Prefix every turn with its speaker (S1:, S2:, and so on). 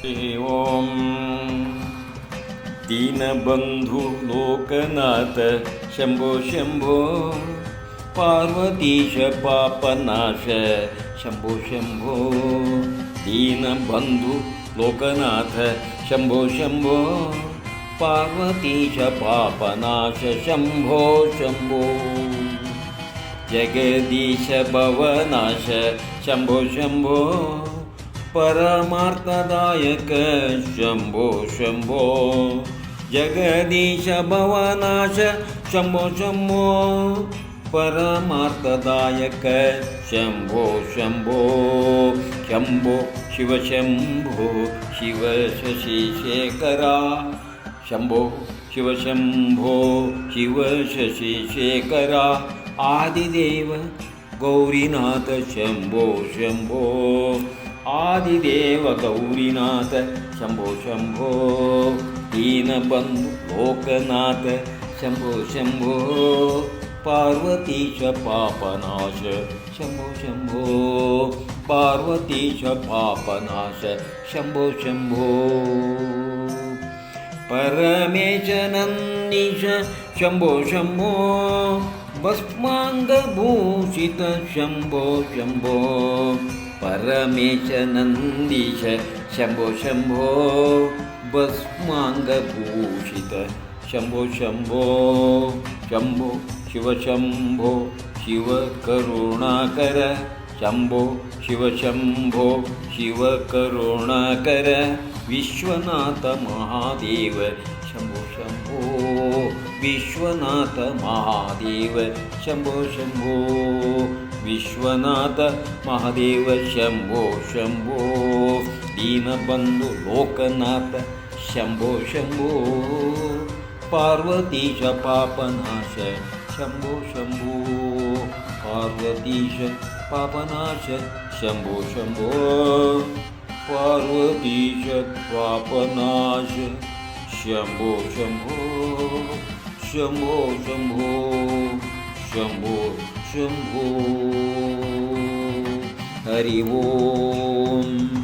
S1: Hari Om Deenbandhu Loknath, Shambho Shambho. पार्वतीश, Papanash, Shambho Shambho. Deenbandhu Loknath, Shambho Shambho. पार्वतीश, Papanash, Shambho Shambho. Jagdish, भवनाश, Shambho Shambho. परमार्थदायक। Shambho Shambho. Jagdish भवनाश। Shambho Shambho. परमार्थदायक। Shambho Shambho. Shambho Shivshambho Shiv शशिशेखरा Shambho Shivshambho Shiv Shashi शशिशेखरा आदिदेव Gaurinath. Shambho Shambho. Adideva Gaurinatha Shambho Shambho Deenabandhu Lokanatha Shambho Shambho ಪಾರ್ವತೀಶ Papanasha Shambho Shambho ಪಾರ್ವತೀಶ Papanasha Shambho Shambho ಪರಮೇಶನನ್ನಿಶ Shambho Shambho भस्माङ्गभूषित Shambho Shambho परमेशनन्दीश Shambho Shambho भस्माङ्गभूषित Shambho Shambho Shambho शिवशम्भो शिवकरुणाकर Shambho शिवशम्भो शिवकरुणाकर Vishwanath Mahadev Shambho Shambho. Vishwanath Mahadev Shambho Shambho. Vishwanath Mahadev Shambho Shambho. Dinabandhu Loknath Shambho Shambho. पार्वतीश Papanash Shambho Shambho. पार्वतीश Papanash Shambho Shambho. पार्वतीश Papanash Shambho Shambho Shambho Shambho Shambho Shambho Hari Om